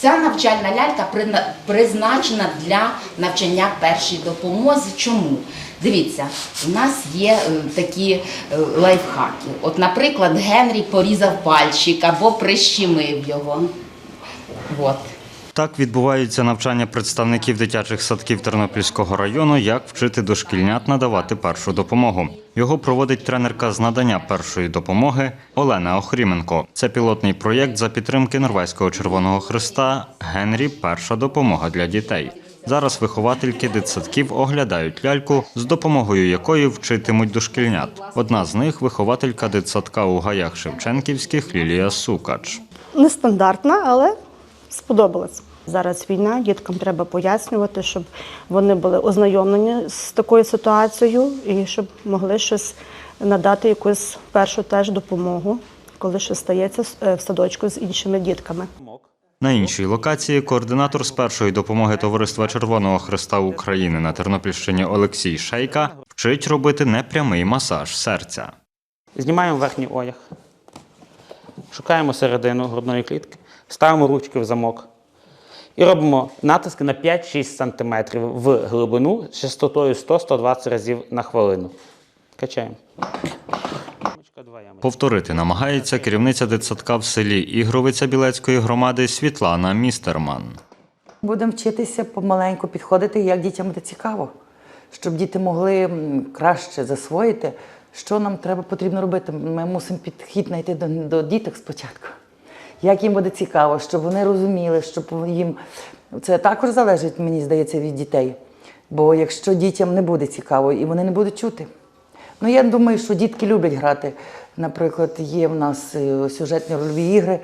Ця навчальна лялька призначена для навчання першій допомозі. Чому? Дивіться, у нас є е, такі е, лайфхаки. От, наприклад, Генрі порізав пальчик або прищемив його. От. Так відбуваються навчання представників дитячих садків Тернопільського району, як вчити дошкільнят надавати першу допомогу. Його проводить тренерка з надання першої допомоги Олена Охріменко. Це пілотний проєкт за підтримки Норвезького Червоного Христа Генрі Перша допомога для дітей. Зараз виховательки дитсадків оглядають ляльку, з допомогою якої вчитимуть дошкільнят. Одна з них вихователька дитсадка у гаях Шевченківських Лілія Сукач. Нестандартна, але сподобалась. Зараз війна, діткам треба пояснювати, щоб вони були ознайомлені з такою ситуацією і щоб могли щось надати якусь першу теж допомогу, коли щось стається е, в садочку з іншими дітками. На іншій локації координатор з першої допомоги Товариства Червоного Христа України на Тернопільщині Олексій Шейка вчить робити непрямий масаж серця. Знімаємо верхній одяг, шукаємо середину грудної клітки, ставимо ручки в замок і робимо натиски на 5-6 см в глибину з частотою 100-120 разів на хвилину. Качаємо. Повторити намагається керівниця дитсадка в селі Ігровиця Білецької громади Світлана Містерман. Будемо вчитися помаленьку підходити, як дітям буде цікаво, щоб діти могли краще засвоїти, що нам треба потрібно робити. Ми мусимо підхід знайти до, до діток спочатку. Як їм буде цікаво, щоб вони розуміли, щоб їм це також залежить, мені здається, від дітей. Бо якщо дітям не буде цікаво і вони не будуть чути. Ну, я думаю, що дітки люблять грати. Наприклад, є в нас е, сюжетні рольові ігри,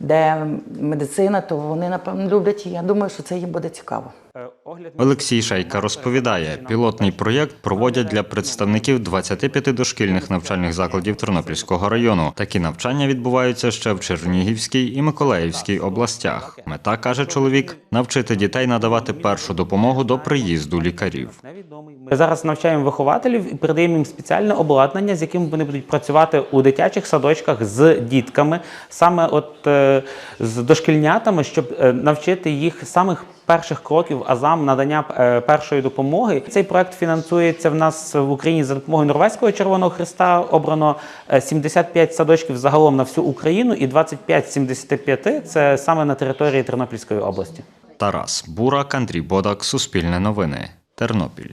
де медицина, то вони, напевно, люблять. І я думаю, що це їм буде цікаво. Олексій Шейка розповідає, пілотний проєкт проводять для представників 25 дошкільних навчальних закладів Тернопільського району. Такі навчання відбуваються ще в Чернігівській і Миколаївській областях. Мета каже чоловік навчити дітей надавати першу допомогу до приїзду лікарів. Ми зараз навчаємо вихователів і передаємо їм спеціальне обладнання, з яким вони будуть працювати у дитячих садочках з дітками, саме от е, з дошкільнятами, щоб е, навчити їх самих перших кроків азам надання е, першої допомоги. Цей проект фінансується в нас в Україні за допомогою Норвезького Червоного Христа. Обрано е, 75 садочків загалом на всю Україну, і 25 з 75 – це саме на території Тернопільської області. Тарас Бурак, Андрій Бодак, Суспільне новини, Тернопіль.